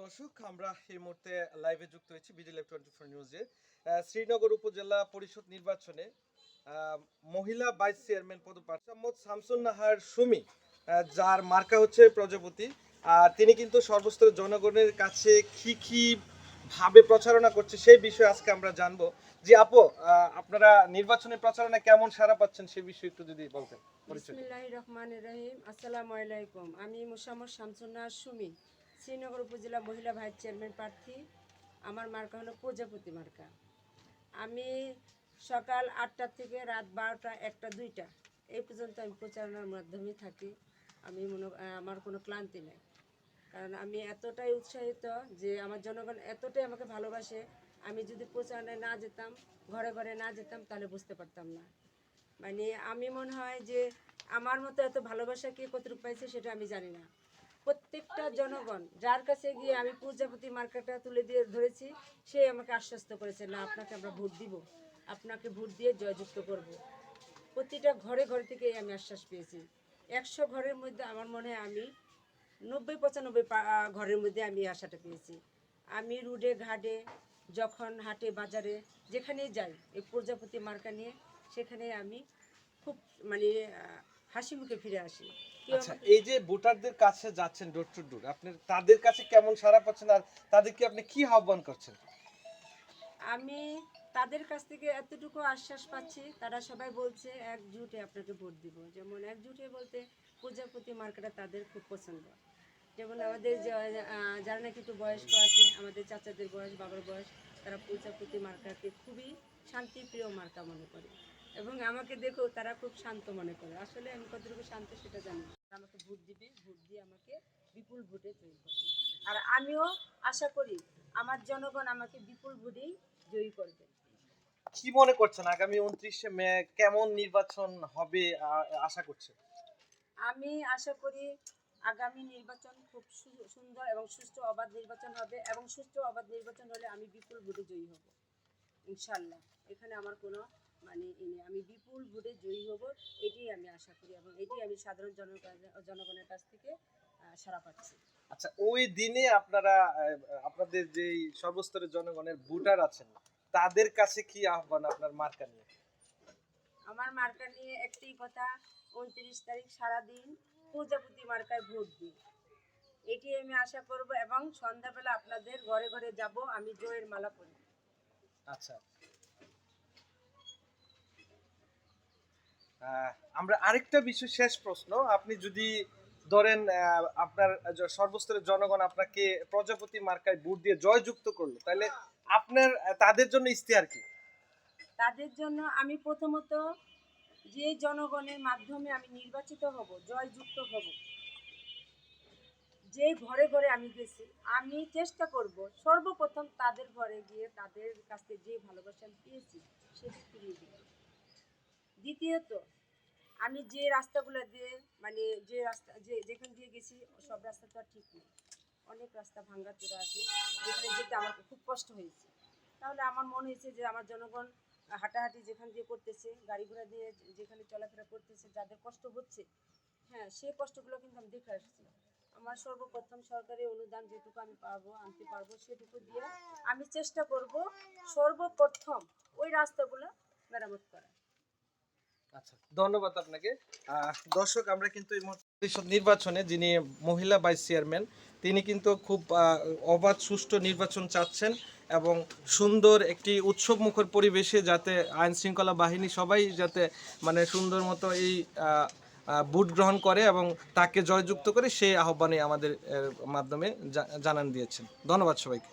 দর্শক, আমরা এই মুহূর্তে লাইভে যুক্ত হয়েছি বিডিএল টোয়েন্টি ফোর নিউজে শ্রীনগর উপজেলা পরিষদ নির্বাচনে মহিলা ভাইস চেয়ারম্যান পদপ্রার্থী মোহাম্মদ শামসুন নাহার সুমি যার মার্কা হচ্ছে প্রজাপতি। আর তিনি কিন্তু সর্বস্তরের জনগণের কাছে কি কি ভাবে প্রচারণা করছে সেই বিষয়ে আজকে আমরা জানব। জি আপু আপনারা নির্বাচনী প্রচারণা কেমন সারা পাচ্ছেন সেই বিষয়ে একটু যদি বলতেন পরিচয় বিসমিল্লাহ রহমান রহিম। আসসালামু আলাইকুম। আমি মুসাম্মদ শামসুন্না সুমি। শ্রীনগর উপজেলা মহিলা ভাইস চেয়ারম্যান প্রার্থী, আমার মার্কা হলো প্রজাপতি মার্কা। আমি সকাল আটটা থেকে রাত বারোটা, একটা, দুইটা, এই পর্যন্ত আমি প্রচারণার মাধ্যমে থাকি। আমি মনে, আমার কোনো ক্লান্তি নেই। কারণ আমি এতটাই উৎসাহিত যে আমার জনগণ এতটাই আমাকে ভালোবাসে, আমি যদি প্রচারণায় না যেতাম, ঘরে ঘরে না যেতাম, তাহলে বুঝতে পারতাম না। মানে আমি মনে হয় যে আমার মতো এত ভালোবাসা কে কতটুকু পাইছে সেটা আমি জানি না। প্রত্যেকটা জনগণ যার কাছে গিয়ে আমি প্রজাপতি মার্কাটা তুলে দিয়ে ধরেছি, সে আমাকে আশ্বস্ত করেছে, না, আপনাকে আমরা ভোট দিব। আপনাকে ভোট দিয়ে জয়যুক্ত করব। প্রতিটা ঘরে ঘরে থেকে আমি আশ্বাস পেয়েছি। একশো ঘরের মধ্যে আমার মনে হয় আমি নব্বই, পঁচানব্বই ঘরের মধ্যে আমি আশাটা পেয়েছি। আমি রুডে, ঘাটে, যখন হাটে, বাজারে, যেখানেই যাই, এই প্রজাপতি মার্কা নিয়ে, সেখানে আমি খুব মানে হাসি মুখে ফিরে আসি। আচ্ছা এই যে ভোটারদের কাছে যাচ্ছেন ডোর টু ডোর আপনি তাদের কাছে কেমন সারা পাচ্ছেন আর তাদেরকে আপনি কি আহ্বান করছেন? আমি তাদের কাছ থেকে এতটুকু আশ্বাস পাচ্ছি তারা সবাই বলছে একজুটে আপনাকে ভোট দিব। যেমন একজুটে বলতে প্রজাপতি মার্কাটা তাদের খুব পছন্দ। যেমন আমাদের যে- যারা নাকি একটু বয়স্ক আছে আমাদের চাচাদের বয়স বাবার বয়স তারা প্রজাপতি মার্কাকে খুবই শান্তিপ্রিয় মার্কা মনে করে। এবং আমাকে দেখেও তারা খুব শান্ত মনে করে। আসলে আমি কতটুকু শান্ত সেটা জানি। আমাকে ভোট দিবে ভোট দিয়ে আমাকে বিপুল ভোটে জয়ী করবে। আর আমিও আশা করি আমার জনগণ আমাকে বিপুল ভোটেই জয়ী করবে। কি মনে করছেন আগামী উনত্রিশে মে কেমন নির্বাচন হবে আশা করছেন? আমি আশা করি আগামী নির্বাচন খুব সুন্দর এবং সুষ্ঠু অবাধ নির্বাচন হবে এবং সুষ্ঠু অবাধ নির্বাচন হলে আমি বিপুল ভোটে জয়ী হব ইনশাল্লাহ। এখানে আমার কোনো মানে নেই। আমি বিপুল ভোটে জয়ী হব এটাই আমি আশা করি এবং এটাই আমি সাধারণ জনগণ জনগণের কাছ থেকে সাড়া পাচ্ছি। আচ্ছা ওই দিনে আপনারা আপনাদের যে সর্বস্তরের জনগণের ভোটার আছেন তাদের কাছে কি আহ্বান আপনার মার্কা নিয়ে? আমার মার্কা নিয়ে একটাই কথা উনত্রিশ তারিখ সারাদিন প্রজাপতি মার্কায় ভোট দিই এটি আমি আশা করব এবং সন্ধ্যাবেলা আপনাদের ঘরে ঘরে যাব আমি জয়ের মালা পরি আচ্ছা আমরা আরেকটা বিষয়, শেষ প্রশ্ন। আপনি যদি ধরেন আপনার সর্বস্তরের জনগণ আপনাকে প্রজাপতি মার্কায় ভোট দিয়ে জয়যুক্ত করল, তাহলে আপনার তাদের জন্য ইশতেহার কি? তাদের জন্য আমি প্রথমত যে জনগণের মাধ্যমে আমি নির্বাচিত হব, জয়যুক্ত হব, যে ঘরে ঘরে আমি গেছি, আমি চেষ্টা করব সর্বপ্রথম তাদের ঘরে গিয়ে তাদের কাছে যে ভালোবাসা পেয়েছি, সেটা ফিরিয়ে দিব দ্বিতীয়ত আমি যে রাস্তাগুলো দিয়ে মানে যে রাস্তা, যে যেখান দিয়ে গেছি, সব রাস্তা তো আর ঠিক নেই। অনেক রাস্তা ভাঙ্গা চোরা আছে, যেখানে যেতে আমার খুব কষ্ট হয়েছে। তাহলে আমার মনে হয়েছে যে আমার জনগণ হাঁটাহাঁটি যেখান দিয়ে করতেছে, গাড়ি ঘোড়া দিয়ে যেখানে চলাফেরা করতেছে, যাদের কষ্ট হচ্ছে হ্যাঁ সেই কষ্টগুলো কিন্তু আমি দেখে আসছি। আমার সর্বপ্রথম সরকারি অনুদান যেটুকু আমি পারব আনতে পারব, সেটুকু দিয়ে আমি চেষ্টা করব সর্বপ্রথম ওই রাস্তাগুলো মেরামত করা আচ্ছা ধন্যবাদ আপনাকে। দর্শক, আমরা কিন্তু এই নির্বাচনে যিনি মহিলা ভাইস চেয়ারম্যান, তিনি কিন্তু খুব অবাধ, সুষ্ঠু নির্বাচন চাচ্ছেন এবং সুন্দর একটি উৎসব মুখর পরিবেশে যাতে আইন শৃঙ্খলা বাহিনী সবাই যাতে মানে সুন্দর মতো এই ভোট গ্রহণ করে এবং তাকে জয়যুক্ত করে সেই আহ্বানে আমাদের মাধ্যমে জানান দিয়েছেন। ধন্যবাদ সবাইকে।